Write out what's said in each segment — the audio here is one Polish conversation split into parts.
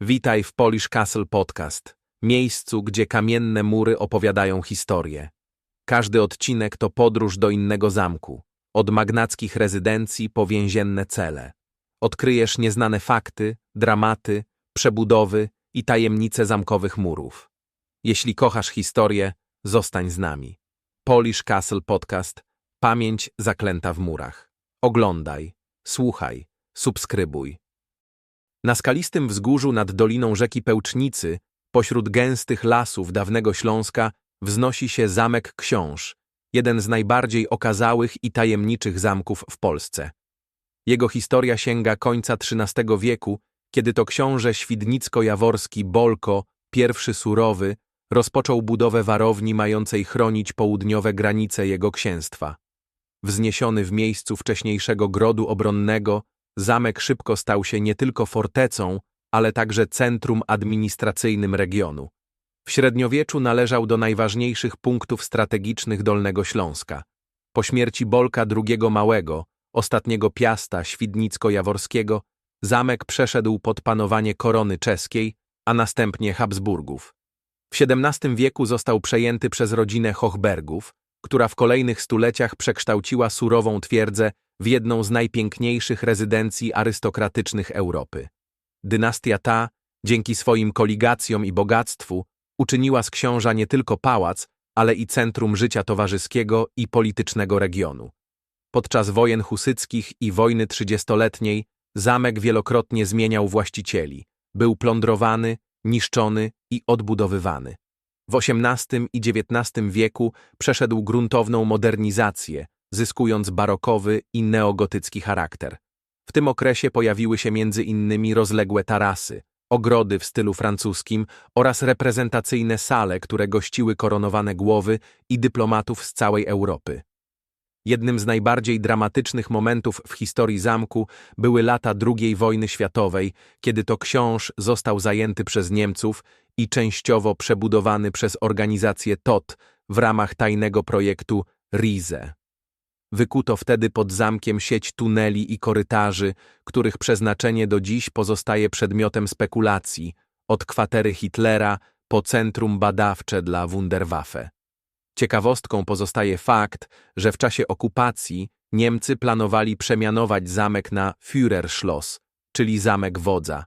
Witaj w Polish Castle Podcast, miejscu, gdzie kamienne mury opowiadają historię. Każdy odcinek to podróż do innego zamku, od magnackich rezydencji po więzienne cele. Odkryjesz nieznane fakty, dramaty, przebudowy i tajemnice zamkowych murów. Jeśli kochasz historię, zostań z nami. Polish Castle Podcast Pamięć zaklęta w murach. Oglądaj, słuchaj, subskrybuj. Na skalistym wzgórzu nad doliną rzeki Pełcznicy, pośród gęstych lasów dawnego Śląska, wznosi się Zamek Książ, jeden z najbardziej okazałych i tajemniczych zamków w Polsce. Jego historia sięga końca XIII wieku, kiedy to książę świdnicko-jaworski Bolko, pierwszy surowy, rozpoczął budowę warowni mającej chronić południowe granice jego księstwa. Wzniesiony w miejscu wcześniejszego grodu obronnego, zamek szybko stał się nie tylko fortecą, ale także centrum administracyjnym regionu. W średniowieczu należał do najważniejszych punktów strategicznych Dolnego Śląska. Po śmierci Bolka II Małego, ostatniego piasta Świdnicko-Jaworskiego, zamek przeszedł pod panowanie korony czeskiej, a następnie Habsburgów. W XVII wieku został przejęty przez rodzinę Hochbergów, która w kolejnych stuleciach przekształciła surową twierdzę w jedną z najpiękniejszych rezydencji arystokratycznych Europy. Dynastia ta, dzięki swoim koligacjom i bogactwu, uczyniła z książa nie tylko pałac, ale i centrum życia towarzyskiego i politycznego regionu. Podczas wojen husyckich i wojny trzydziestoletniej zamek wielokrotnie zmieniał właścicieli, był plądrowany, niszczony i odbudowywany. W XVIII i XIX wieku przeszedł gruntowną modernizację, zyskując barokowy i neogotycki charakter. W tym okresie pojawiły się między innymi rozległe tarasy, ogrody w stylu francuskim oraz reprezentacyjne sale, które gościły koronowane głowy i dyplomatów z całej Europy. Jednym z najbardziej dramatycznych momentów w historii zamku były lata II wojny światowej, kiedy to książ został zajęty przez Niemców i częściowo przebudowany przez organizację TOT w ramach tajnego projektu RIZE. Wykuto wtedy pod zamkiem sieć tuneli i korytarzy, których przeznaczenie do dziś pozostaje przedmiotem spekulacji, od kwatery Hitlera po centrum badawcze dla Wunderwaffe. Ciekawostką pozostaje fakt, że w czasie okupacji Niemcy planowali przemianować zamek na Führerschloss, czyli zamek wodza.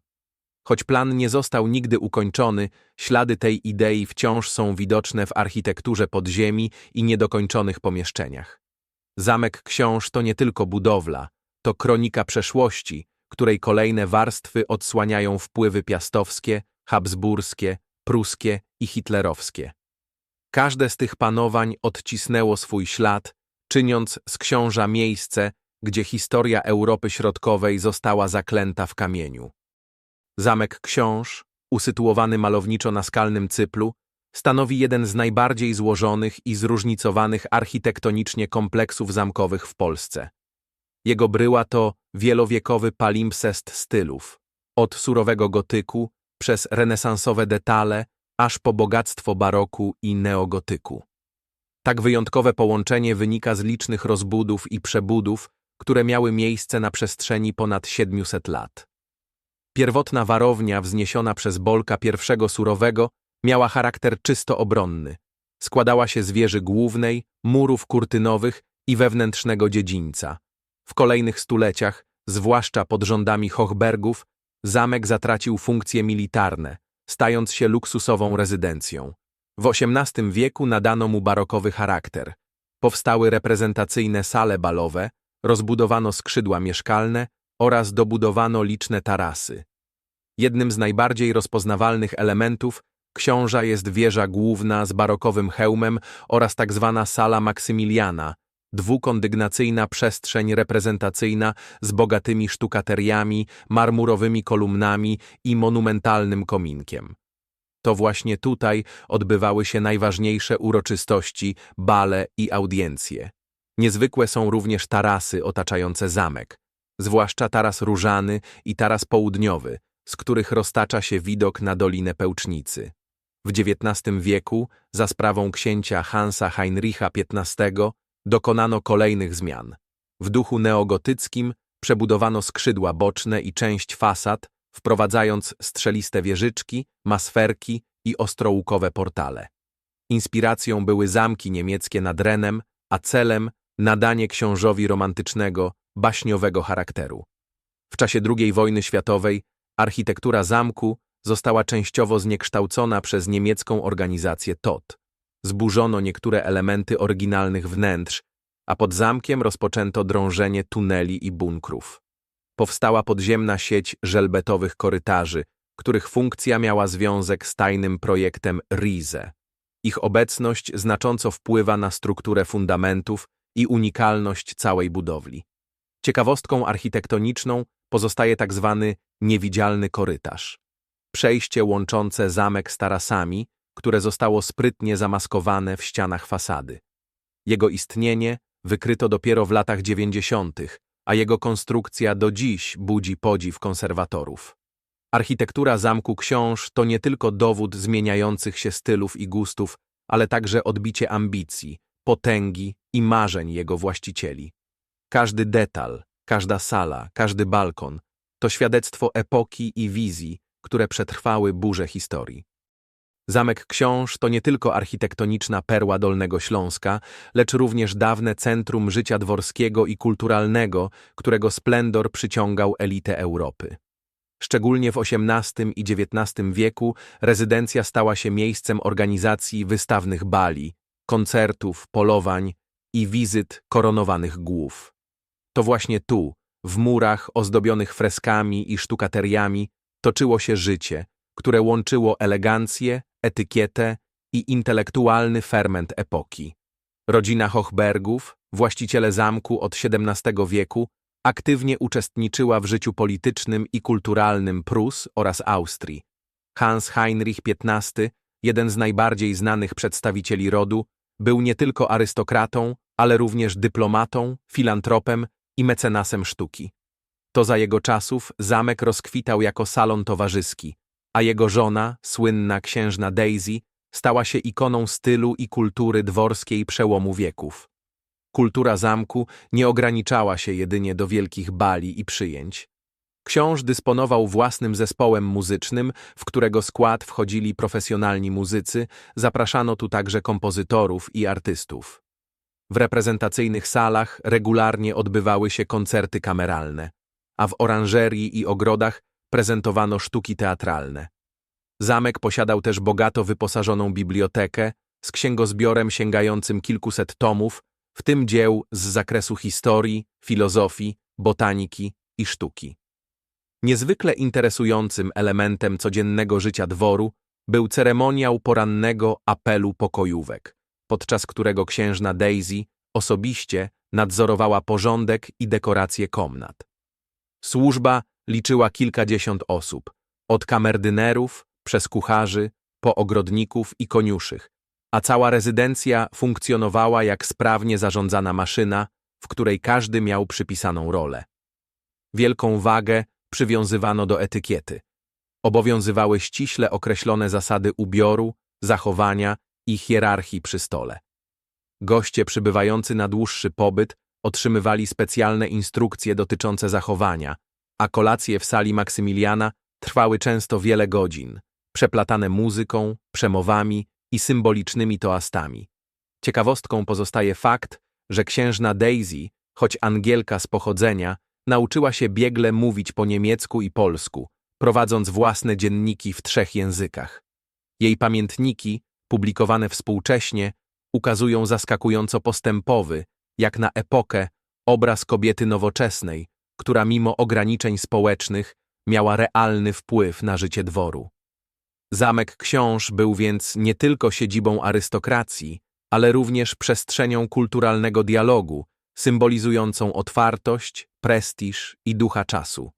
Choć plan nie został nigdy ukończony, ślady tej idei wciąż są widoczne w architekturze podziemi i niedokończonych pomieszczeniach. Zamek książ to nie tylko budowla, to kronika przeszłości, której kolejne warstwy odsłaniają wpływy piastowskie, habsburskie, pruskie i hitlerowskie. Każde z tych panowań odcisnęło swój ślad, czyniąc z książa miejsce, gdzie historia Europy Środkowej została zaklęta w kamieniu. Zamek Książ, usytuowany malowniczo na skalnym cyplu, stanowi jeden z najbardziej złożonych i zróżnicowanych architektonicznie kompleksów zamkowych w Polsce. Jego bryła to wielowiekowy palimpsest stylów, od surowego gotyku, przez renesansowe detale, aż po bogactwo baroku i neogotyku. Tak wyjątkowe połączenie wynika z licznych rozbudów i przebudów, które miały miejsce na przestrzeni ponad 700 lat. Pierwotna warownia wzniesiona przez Bolka I Surowego miała charakter czysto obronny. Składała się z wieży głównej, murów kurtynowych i wewnętrznego dziedzińca. W kolejnych stuleciach, zwłaszcza pod rządami Hochbergów, zamek zatracił funkcje militarne, stając się luksusową rezydencją. W XVIII wieku nadano mu barokowy charakter. Powstały reprezentacyjne sale balowe, rozbudowano skrzydła mieszkalne oraz dobudowano liczne tarasy. Jednym z najbardziej rozpoznawalnych elementów książa jest wieża główna z barokowym hełmem oraz tak zwana sala Maksymiliana, dwukondygnacyjna przestrzeń reprezentacyjna z bogatymi sztukateriami, marmurowymi kolumnami i monumentalnym kominkiem. To właśnie tutaj odbywały się najważniejsze uroczystości, bale i audiencje. Niezwykłe są również tarasy otaczające zamek, zwłaszcza taras różany i taras południowy, z których roztacza się widok na Dolinę Pełcznicy. W XIX wieku, za sprawą księcia Hansa Heinricha XV, dokonano kolejnych zmian. W duchu neogotyckim przebudowano skrzydła boczne i część fasad, wprowadzając strzeliste wieżyczki, masferki i ostrołukowe portale. Inspiracją były zamki niemieckie nad Renem, a celem nadanie książowi romantycznego, baśniowego charakteru. W czasie II wojny światowej architektura zamku została częściowo zniekształcona przez niemiecką organizację TOT. Zburzono niektóre elementy oryginalnych wnętrz, a pod zamkiem rozpoczęto drążenie tuneli i bunkrów. Powstała podziemna sieć żelbetowych korytarzy, których funkcja miała związek z tajnym projektem RIZE. Ich obecność znacząco wpływa na strukturę fundamentów i unikalność całej budowli. Ciekawostką architektoniczną pozostaje tak zwany niewidzialny korytarz. Przejście łączące zamek z tarasami, które zostało sprytnie zamaskowane w ścianach fasady. Jego istnienie wykryto dopiero w latach dziewięćdziesiątych, a jego konstrukcja do dziś budzi podziw konserwatorów. Architektura Zamku Książ to nie tylko dowód zmieniających się stylów i gustów, ale także odbicie ambicji, potęgi i marzeń jego właścicieli. Każdy detal, każda sala, każdy balkon to świadectwo epoki i wizji, które przetrwały burze historii. Zamek Książ to nie tylko architektoniczna perła Dolnego Śląska, lecz również dawne centrum życia dworskiego i kulturalnego, którego splendor przyciągał elitę Europy. Szczególnie w XVIII i XIX wieku rezydencja stała się miejscem organizacji wystawnych bali, koncertów, polowań i wizyt koronowanych głów. To właśnie tu, w murach ozdobionych freskami i sztukateriami, toczyło się życie, które łączyło elegancję, etykietę i intelektualny ferment epoki. Rodzina Hochbergów, właściciele zamku od XVII wieku, aktywnie uczestniczyła w życiu politycznym i kulturalnym Prus oraz Austrii. Hans Heinrich XV, jeden z najbardziej znanych przedstawicieli rodu, był nie tylko arystokratą, ale również dyplomatą, filantropem i mecenasem sztuki. To za jego czasów zamek rozkwitał jako salon towarzyski, a jego żona, słynna księżna Daisy, stała się ikoną stylu i kultury dworskiej przełomu wieków. Kultura zamku nie ograniczała się jedynie do wielkich bali i przyjęć. Książ dysponował własnym zespołem muzycznym, w którego skład wchodzili profesjonalni muzycy, zapraszano tu także kompozytorów i artystów. W reprezentacyjnych salach regularnie odbywały się koncerty kameralne, a w oranżerii i ogrodach prezentowano sztuki teatralne. Zamek posiadał też bogato wyposażoną bibliotekę z księgozbiorem sięgającym kilkuset tomów, w tym dzieł z zakresu historii, filozofii, botaniki i sztuki. Niezwykle interesującym elementem codziennego życia dworu był ceremoniał porannego apelu pokojówek, podczas którego księżna Daisy osobiście nadzorowała porządek i dekoracje komnat. Służba liczyła kilkadziesiąt osób, od kamerdynerów, przez kucharzy, po ogrodników i koniuszych, a cała rezydencja funkcjonowała jak sprawnie zarządzana maszyna, w której każdy miał przypisaną rolę. Wielką wagę przywiązywano do etykiety. Obowiązywały ściśle określone zasady ubioru, zachowania i hierarchii przy stole. Goście przybywający na dłuższy pobyt otrzymywali specjalne instrukcje dotyczące zachowania, a kolacje w sali Maksymiliana trwały często wiele godzin, przeplatane muzyką, przemowami i symbolicznymi toastami. Ciekawostką pozostaje fakt, że księżna Daisy, choć Angielka z pochodzenia, nauczyła się biegle mówić po niemiecku i polsku, prowadząc własne dzienniki w trzech językach. Jej pamiętniki, publikowane współcześnie, ukazują zaskakująco postępowy, jak na epokę, obraz kobiety nowoczesnej, która mimo ograniczeń społecznych miała realny wpływ na życie dworu. Zamek książ był więc nie tylko siedzibą arystokracji, ale również przestrzenią kulturalnego dialogu, symbolizującą otwartość, prestiż i ducha czasu.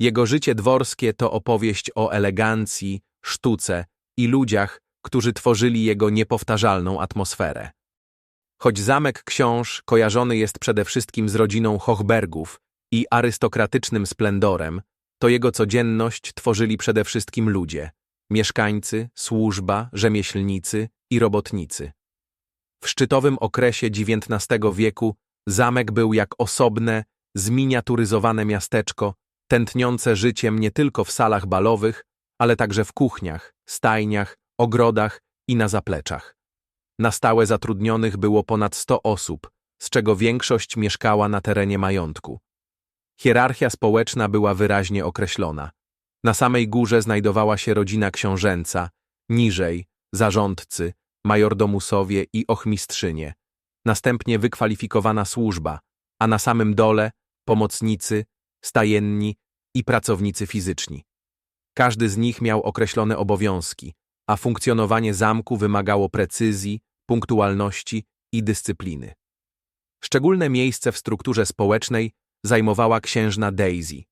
Jego życie dworskie to opowieść o elegancji, sztuce i ludziach, którzy tworzyli jego niepowtarzalną atmosferę. Choć zamek książ kojarzony jest przede wszystkim z rodziną Hochbergów i arystokratycznym splendorem, to jego codzienność tworzyli przede wszystkim ludzie mieszkańcy, służba, rzemieślnicy i robotnicy. W szczytowym okresie XIX wieku zamek był jak osobne, zminiaturyzowane miasteczko, tętniące życiem nie tylko w salach balowych, ale także w kuchniach, stajniach, ogrodach i na zapleczach. Na stałe zatrudnionych było ponad 100 osób, z czego większość mieszkała na terenie majątku. Hierarchia społeczna była wyraźnie określona. Na samej górze znajdowała się rodzina książęca, niżej zarządcy, majordomusowie i ochmistrzynie, następnie wykwalifikowana służba, a na samym dole pomocnicy, stajenni i pracownicy fizyczni. Każdy z nich miał określone obowiązki, a funkcjonowanie zamku wymagało precyzji, punktualności i dyscypliny. Szczególne miejsce w strukturze społecznej zajmowała księżna Daisy.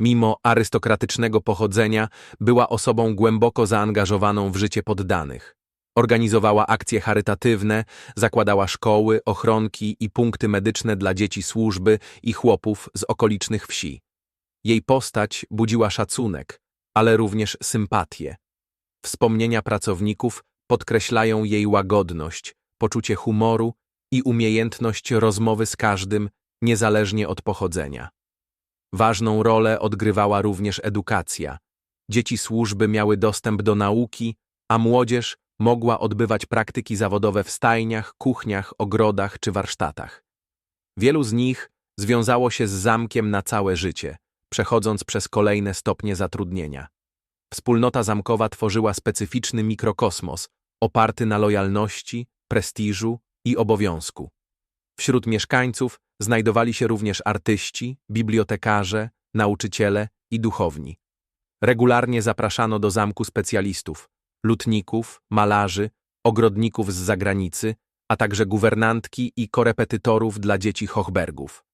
Mimo arystokratycznego pochodzenia była osobą głęboko zaangażowaną w życie poddanych. Organizowała akcje charytatywne, zakładała szkoły, ochronki i punkty medyczne dla dzieci służby i chłopów z okolicznych wsi. Jej postać budziła szacunek, ale również sympatię. Wspomnienia pracowników podkreślają jej łagodność, poczucie humoru i umiejętność rozmowy z każdym, niezależnie od pochodzenia. Ważną rolę odgrywała również edukacja. Dzieci służby miały dostęp do nauki, a młodzież mogła odbywać praktyki zawodowe w stajniach, kuchniach, ogrodach czy warsztatach. Wielu z nich związało się z zamkiem na całe życie, przechodząc przez kolejne stopnie zatrudnienia. Wspólnota zamkowa tworzyła specyficzny mikrokosmos, oparty na lojalności, prestiżu i obowiązku. Wśród mieszkańców znajdowali się również artyści, bibliotekarze, nauczyciele i duchowni. Regularnie zapraszano do zamku specjalistów, lutników, malarzy, ogrodników z zagranicy, a także guwernantki i korepetytorów dla dzieci Hochbergów.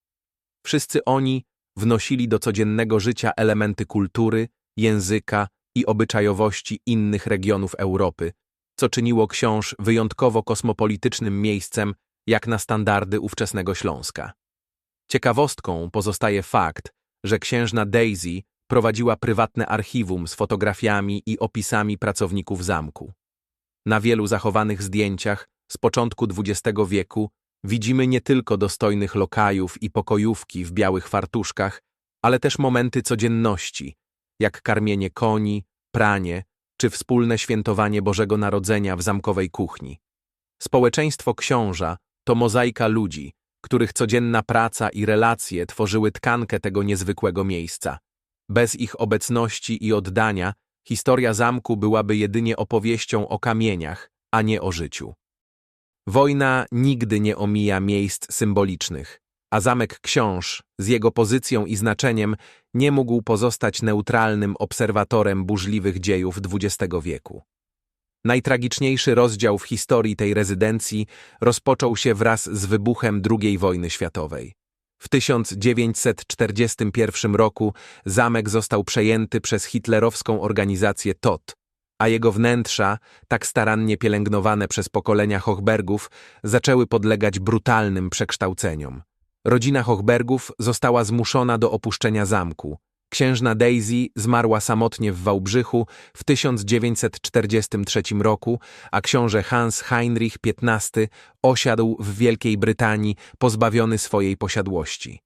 Wszyscy oni wnosili do codziennego życia elementy kultury, języka i obyczajowości innych regionów Europy, co czyniło książ wyjątkowo kosmopolitycznym miejscem jak na standardy ówczesnego Śląska. Ciekawostką pozostaje fakt, że księżna Daisy prowadziła prywatne archiwum z fotografiami i opisami pracowników zamku. Na wielu zachowanych zdjęciach z początku XX wieku widzimy nie tylko dostojnych lokajów i pokojówki w białych fartuszkach, ale też momenty codzienności, jak karmienie koni, pranie czy wspólne świętowanie Bożego Narodzenia w zamkowej kuchni. Społeczeństwo książa to mozaika ludzi, których codzienna praca i relacje tworzyły tkankę tego niezwykłego miejsca. Bez ich obecności i oddania historia zamku byłaby jedynie opowieścią o kamieniach, a nie o życiu. Wojna nigdy nie omija miejsc symbolicznych, a zamek książ z jego pozycją i znaczeniem nie mógł pozostać neutralnym obserwatorem burzliwych dziejów XX wieku. Najtragiczniejszy rozdział w historii tej rezydencji rozpoczął się wraz z wybuchem II wojny światowej. W 1941 roku zamek został przejęty przez hitlerowską organizację TOT, a jego wnętrza, tak starannie pielęgnowane przez pokolenia Hochbergów, zaczęły podlegać brutalnym przekształceniom. Rodzina Hochbergów została zmuszona do opuszczenia zamku. Księżna Daisy zmarła samotnie w Wałbrzychu w 1943 roku, a książę Hans Heinrich XV osiadł w Wielkiej Brytanii pozbawiony swojej posiadłości.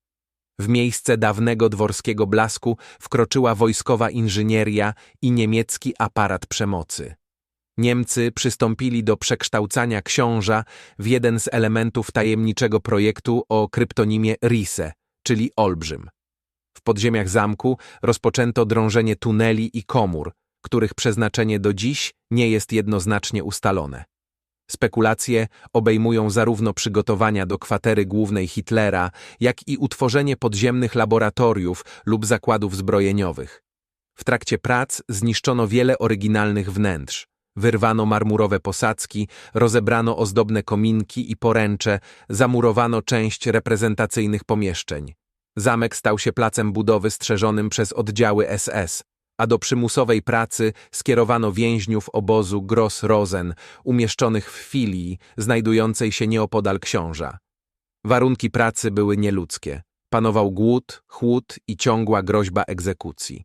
W miejsce dawnego dworskiego blasku wkroczyła wojskowa inżynieria i niemiecki aparat przemocy. Niemcy przystąpili do przekształcania książa w jeden z elementów tajemniczego projektu o kryptonimie Rise, czyli Olbrzym. W podziemiach zamku rozpoczęto drążenie tuneli i komór, których przeznaczenie do dziś nie jest jednoznacznie ustalone. Spekulacje obejmują zarówno przygotowania do kwatery głównej Hitlera, jak i utworzenie podziemnych laboratoriów lub zakładów zbrojeniowych. W trakcie prac zniszczono wiele oryginalnych wnętrz. Wyrwano marmurowe posadzki, rozebrano ozdobne kominki i poręcze, zamurowano część reprezentacyjnych pomieszczeń. Zamek stał się placem budowy strzeżonym przez oddziały SS, a do przymusowej pracy skierowano więźniów obozu Gross-Rosen, umieszczonych w filii znajdującej się nieopodal książa. Warunki pracy były nieludzkie. Panował głód, chłód i ciągła groźba egzekucji.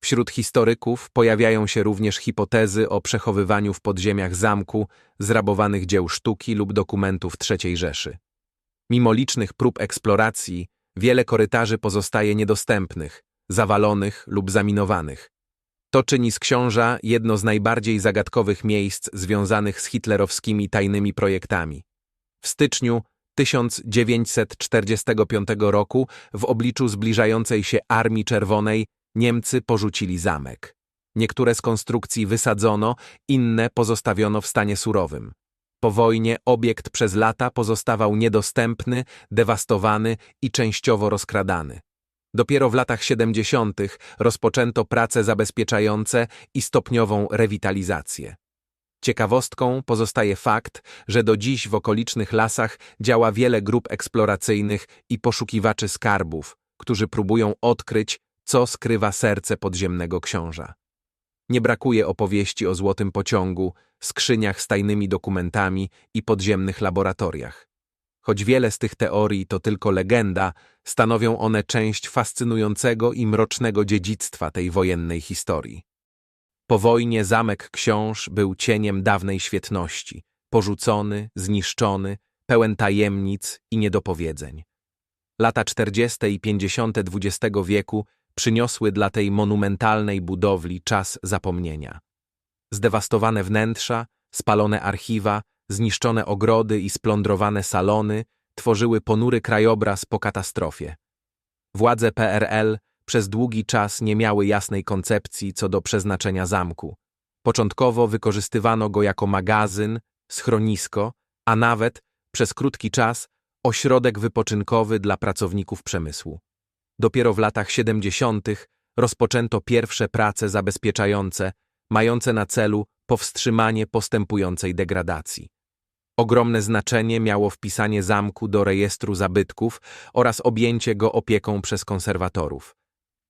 Wśród historyków pojawiają się również hipotezy o przechowywaniu w podziemiach zamku zrabowanych dzieł sztuki lub dokumentów III Rzeszy. Mimo licznych prób eksploracji, wiele korytarzy pozostaje niedostępnych, zawalonych lub zaminowanych. To czyni z książa jedno z najbardziej zagadkowych miejsc związanych z hitlerowskimi tajnymi projektami. W styczniu 1945 roku w obliczu zbliżającej się Armii Czerwonej Niemcy porzucili zamek. Niektóre z konstrukcji wysadzono, inne pozostawiono w stanie surowym. Po wojnie obiekt przez lata pozostawał niedostępny, dewastowany i częściowo rozkradany. Dopiero w latach 70. rozpoczęto prace zabezpieczające i stopniową rewitalizację. Ciekawostką pozostaje fakt, że do dziś w okolicznych lasach działa wiele grup eksploracyjnych i poszukiwaczy skarbów, którzy próbują odkryć, co skrywa serce podziemnego książa. Nie brakuje opowieści o złotym pociągu, skrzyniach z tajnymi dokumentami i podziemnych laboratoriach. Choć wiele z tych teorii to tylko legenda, stanowią one część fascynującego i mrocznego dziedzictwa tej wojennej historii. Po wojnie zamek książ był cieniem dawnej świetności, porzucony, zniszczony, pełen tajemnic i niedopowiedzeń. Lata 40. i 50. XX wieku przyniosły dla tej monumentalnej budowli czas zapomnienia. Zdewastowane wnętrza, spalone archiwa, zniszczone ogrody i splądrowane salony tworzyły ponury krajobraz po katastrofie. Władze PRL przez długi czas nie miały jasnej koncepcji co do przeznaczenia zamku. Początkowo wykorzystywano go jako magazyn, schronisko, a nawet, przez krótki czas, ośrodek wypoczynkowy dla pracowników przemysłu. Dopiero w latach 70. rozpoczęto pierwsze prace zabezpieczające, mające na celu powstrzymanie postępującej degradacji. Ogromne znaczenie miało wpisanie zamku do rejestru zabytków oraz objęcie go opieką przez konserwatorów.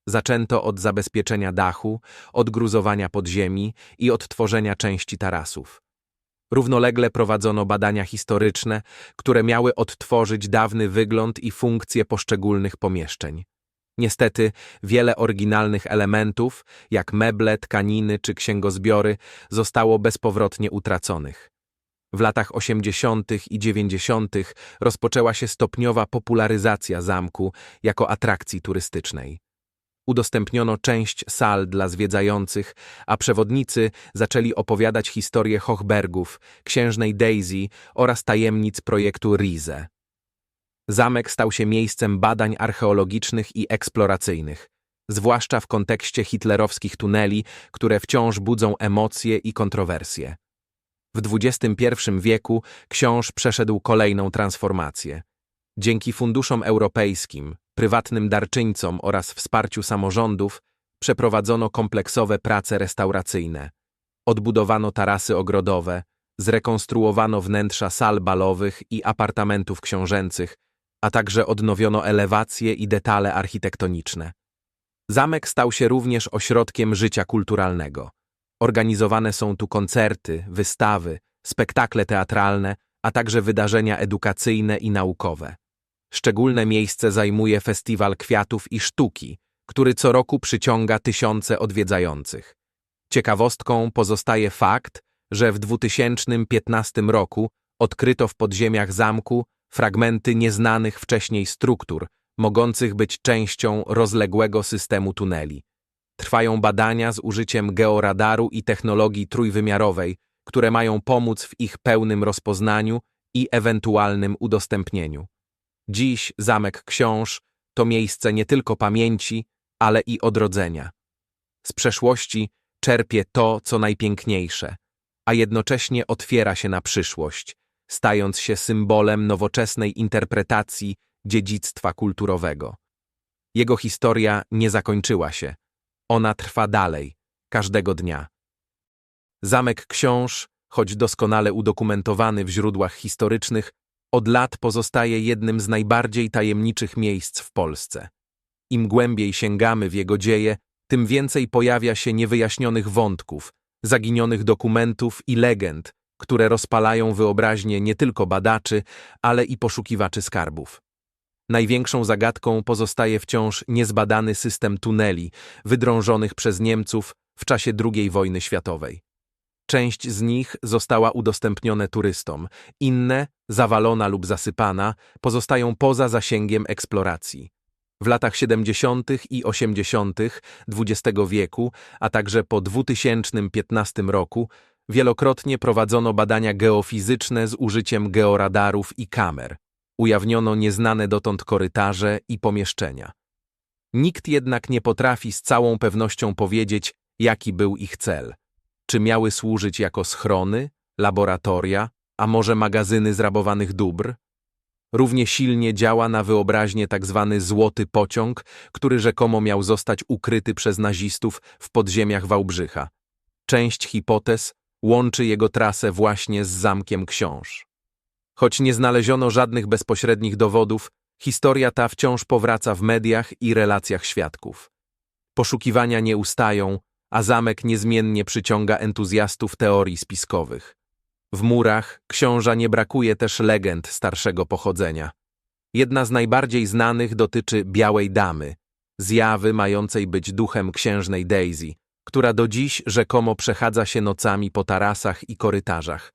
Zaczęto od zabezpieczenia dachu, odgruzowania podziemi i odtworzenia części tarasów. Równolegle prowadzono badania historyczne, które miały odtworzyć dawny wygląd i funkcje poszczególnych pomieszczeń. Niestety, wiele oryginalnych elementów, jak meble, tkaniny czy księgozbiory, zostało bezpowrotnie utraconych. W latach 80. i 90. rozpoczęła się stopniowa popularyzacja zamku jako atrakcji turystycznej. Udostępniono część sal dla zwiedzających, a przewodnicy zaczęli opowiadać historię Hochbergów, księżnej Daisy oraz tajemnic projektu Rize. Zamek stał się miejscem badań archeologicznych i eksploracyjnych, zwłaszcza w kontekście hitlerowskich tuneli, które wciąż budzą emocje i kontrowersje. W XXI wieku książ przeszedł kolejną transformację. Dzięki funduszom europejskim, prywatnym darczyńcom oraz wsparciu samorządów przeprowadzono kompleksowe prace restauracyjne. Odbudowano tarasy ogrodowe, zrekonstruowano wnętrza sal balowych i apartamentów książęcych, a także odnowiono elewacje i detale architektoniczne. Zamek stał się również ośrodkiem życia kulturalnego. Organizowane są tu koncerty, wystawy, spektakle teatralne, a także wydarzenia edukacyjne i naukowe. Szczególne miejsce zajmuje Festiwal Kwiatów i Sztuki, który co roku przyciąga tysiące odwiedzających. Ciekawostką pozostaje fakt, że w 2015 roku odkryto w podziemiach zamku fragmenty nieznanych wcześniej struktur, mogących być częścią rozległego systemu tuneli. Trwają badania z użyciem georadaru i technologii trójwymiarowej, które mają pomóc w ich pełnym rozpoznaniu i ewentualnym udostępnieniu. Dziś Zamek Książ to miejsce nie tylko pamięci, ale i odrodzenia. Z przeszłości czerpie to, co najpiękniejsze, a jednocześnie otwiera się na przyszłość, stając się symbolem nowoczesnej interpretacji dziedzictwa kulturowego. Jego historia nie zakończyła się. Ona trwa dalej, każdego dnia. Zamek Książ, choć doskonale udokumentowany w źródłach historycznych, od lat pozostaje jednym z najbardziej tajemniczych miejsc w Polsce. Im głębiej sięgamy w jego dzieje, tym więcej pojawia się niewyjaśnionych wątków, zaginionych dokumentów i legend, które rozpalają wyobraźnię nie tylko badaczy, ale i poszukiwaczy skarbów. Największą zagadką pozostaje wciąż niezbadany system tuneli wydrążonych przez Niemców w czasie II wojny światowej. Część z nich została udostępnione turystom, inne, zawalona lub zasypana, pozostają poza zasięgiem eksploracji. W latach 70. i 80. XX wieku, a także po 2015 roku, wielokrotnie prowadzono badania geofizyczne z użyciem georadarów i kamer. Ujawniono nieznane dotąd korytarze i pomieszczenia. Nikt jednak nie potrafi z całą pewnością powiedzieć, jaki był ich cel. Czy miały służyć jako schrony, laboratoria, a może magazyny zrabowanych dóbr? Równie silnie działa na wyobraźnię tzw. złoty pociąg, który rzekomo miał zostać ukryty przez nazistów w podziemiach Wałbrzycha. Część hipotez łączy jego trasę właśnie z Zamkiem Książ. Choć nie znaleziono żadnych bezpośrednich dowodów, historia ta wciąż powraca w mediach i relacjach świadków. Poszukiwania nie ustają, a zamek niezmiennie przyciąga entuzjastów teorii spiskowych. W murach książa nie brakuje też legend starszego pochodzenia. Jedna z najbardziej znanych dotyczy Białej Damy, zjawy mającej być duchem księżnej Daisy, która do dziś rzekomo przechadza się nocami po tarasach i korytarzach.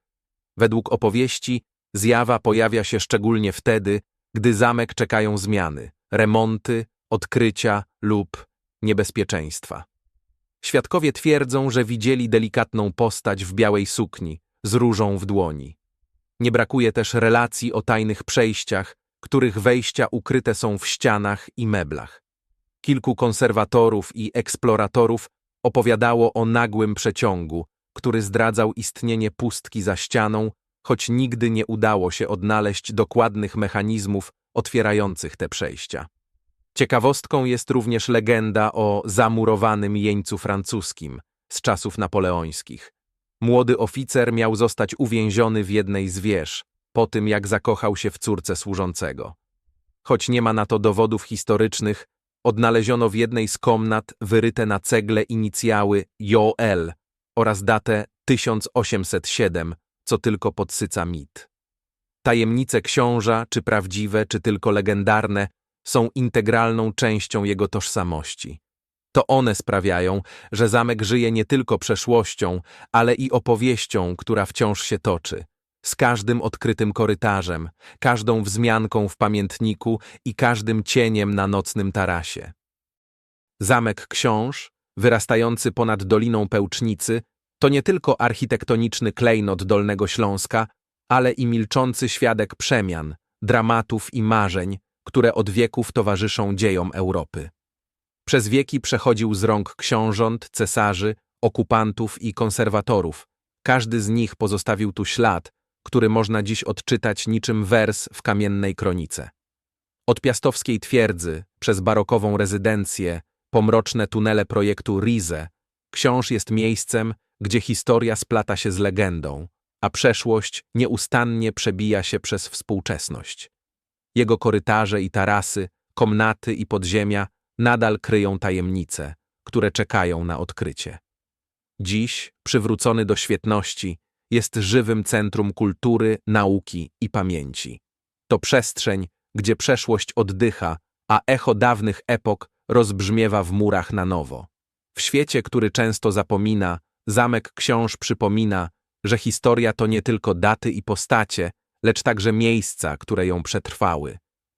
Według opowieści zjawa pojawia się szczególnie wtedy, gdy zamek czekają zmiany, remonty, odkrycia lub niebezpieczeństwa. Świadkowie twierdzą, że widzieli delikatną postać w białej sukni, z różą w dłoni. Nie brakuje też relacji o tajnych przejściach, których wejścia ukryte są w ścianach i meblach. Kilku konserwatorów i eksploratorów opowiadało o nagłym przeciągu, który zdradzał istnienie pustki za ścianą, choć nigdy nie udało się odnaleźć dokładnych mechanizmów otwierających te przejścia. Ciekawostką jest również legenda o zamurowanym jeńcu francuskim z czasów napoleońskich. Młody oficer miał zostać uwięziony w jednej z wież, po tym jak zakochał się w córce służącego. Choć nie ma na to dowodów historycznych, odnaleziono w jednej z komnat wyryte na cegle inicjały JOL oraz datę 1807, co tylko podsyca mit. Tajemnice książa, czy prawdziwe, czy tylko legendarne, są integralną częścią jego tożsamości. To one sprawiają, że zamek żyje nie tylko przeszłością, ale i opowieścią, która wciąż się toczy. Z każdym odkrytym korytarzem, każdą wzmianką w pamiętniku i każdym cieniem na nocnym tarasie. Zamek Książ, wyrastający ponad Doliną Pełcznicy, to nie tylko architektoniczny klejnot Dolnego Śląska, ale i milczący świadek przemian, dramatów i marzeń, które od wieków towarzyszą dziejom Europy. Przez wieki przechodził z rąk książąt, cesarzy, okupantów i konserwatorów. Każdy z nich pozostawił tu ślad, który można dziś odczytać niczym wers w kamiennej kronice. Od piastowskiej twierdzy, przez barokową rezydencję, pomroczne tunele projektu Rize, książ jest miejscem, gdzie historia splata się z legendą, a przeszłość nieustannie przebija się przez współczesność. Jego korytarze i tarasy, komnaty i podziemia nadal kryją tajemnice, które czekają na odkrycie. Dziś, przywrócony do świetności, jest żywym centrum kultury, nauki i pamięci. To przestrzeń, gdzie przeszłość oddycha, a echo dawnych epok rozbrzmiewa w murach na nowo. W świecie, który często zapomina, zamek książ przypomina, że historia to nie tylko daty i postacie, lecz także miejsca, które ją przetrwały.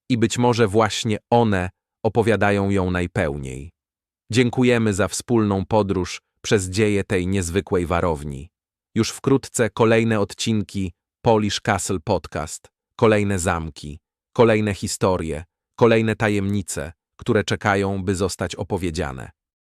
I być może właśnie one opowiadają ją najpełniej. Dziękujemy za wspólną podróż przez dzieje tej niezwykłej warowni. Już wkrótce kolejne odcinki Polish Castle Podcast, kolejne zamki, kolejne historie, kolejne tajemnice, które czekają, by zostać opowiedziane.